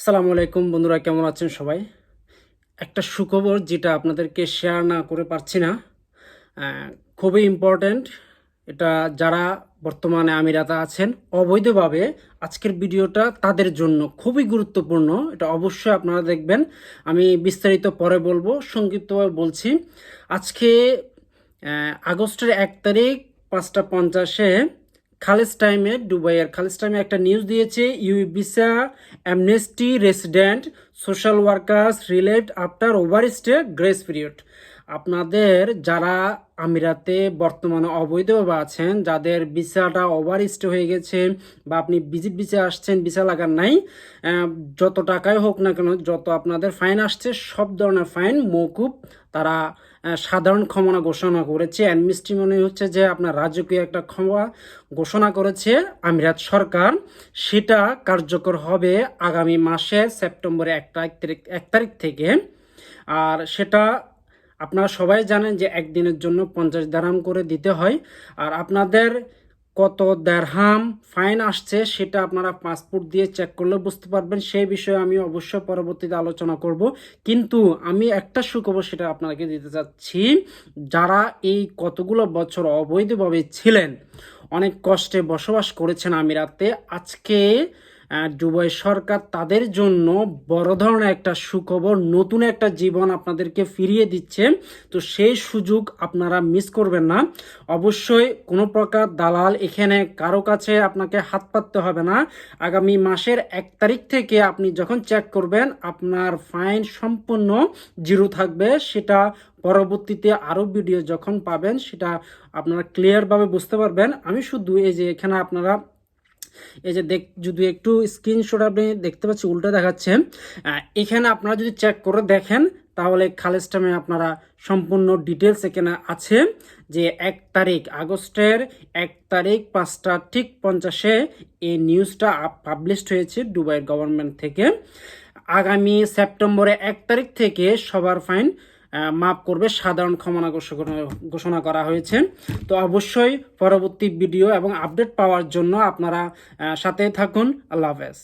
আসসালামু আলাইকুম বন্ধুরা, কেমন আছেন সবাই? একটা সুখবর যেটা আপনাদেরকে শেয়ার না করে পারছি না। খুবই ইম্পর্ট্যান্ট এটা যারা বর্তমানে আমিরাতে আছেন, অবৈধভাবে আজকের ভিডিওটা তাদের জন্য খুবই গুরুত্বপূর্ণ। এটা অবশ্যই আপনারা দেখবেন। আমি বিস্তারিত পরে বলব, সংক্ষিপ্তভাবে বলছি। আজকে আগস্টের এক তারিখ, পাঁচটা পঞ্চাশে খালিস টাইমে দুবাইয়ের খালিস টাইমে একটা নিউজ দিয়েছে U visa amnesty resident social workers relate after overstay grace period আপনাদের যারা আমিরাতে বর্তমানে অবৈধভাবে আছেন, যাদের ভিসাটা ওভার স্টে হয়ে গেছে বা আপনি ভিজিট ভিসা আসছেন, ভিসা লাগার নাই যত টাকাই হোক না কেন, যত আপনাদের ফাইন আসছে, সব ধরনের ফাইন মৌকুব তারা সাধারণ ক্ষমা ঘোষণা করেছে। অ্যানমিস্ট্রি মনে হচ্ছে যে আপনার রাজকীয় একটা ক্ষমা ঘোষণা করেছে আমিরাত সরকার। সেটা কার্যকর হবে আগামী মাসে সেপ্টেম্বরের এক তারিখ এক তারিখ থেকে। আর সেটা আপনারা সবাই জানেন যে একদিনের জন্য পঞ্চাশ দারাম করে দিতে হয়। আর আপনাদের কত দেড়হাম ফাইন আসছে সেটা আপনারা পাসপোর্ট দিয়ে চেক করলে বুঝতে পারবেন। সেই বিষয়ে আমি অবশ্যই পরবর্তীতে আলোচনা করব। কিন্তু আমি একটা সুখবর সেটা আপনাকে দিতে চাচ্ছি। যারা এই কতগুলো বছর অবৈধভাবে ছিলেন, অনেক কষ্টে বসবাস করেছেন আমিরাতে, আজকে দুবাই সরকার তাদের জন্য বড় ধরনের একটা সুখবর, নতুন একটা জীবন আপনাদেরকে ফিরিয়ে দিচ্ছে। তো সেই সুযোগ আপনারা মিস করবেন না। অবশ্যই কোনো প্রকার দালাল এখানে কারও কাছে আপনাকে হাত পাততে হবে না। আগামী মাসের এক তারিখ থেকে আপনি যখন চেক করবেন, আপনার ফাইন সম্পূর্ণ জিরো থাকবে। সেটা পরবর্তীতে আরও ভিডিও যখন পাবেন, সেটা আপনারা ক্লিয়ারভাবে বুঝতে পারবেন। আমি শুধু এই যে এখানে আপনারা এই যে দেখ, যদি একটু স্ক্রিনশট আপনি দেখতে পাচ্ছি, উল্টো দেখাচ্ছে। এখানে আপনারা যদি চেক করে দেখেন, তাহলে খালেজ টাইমে আপনারা সম্পূর্ণ ডিটেলস এখানে আছে যে এক তারিখ আগস্টের, এক তারিখ পাঁচটা, ঠিক পঞ্চাশে এই নিউজটা পাবলিশড হয়েছে দুবাইয়ের গভর্নমেন্ট থেকে। আগামী সেপ্টেম্বরে এক তারিখ থেকে সবার ফাইন মাফ করবে, সাধারণ ক্ষমা ঘোষণা করা হয়েছে। তো অবশ্যই পরবর্তী ভিডিও এবং আপডেট পাওয়ার জন্য আপনারা সাথে থাকুন। আল্লাহ হাফেজ।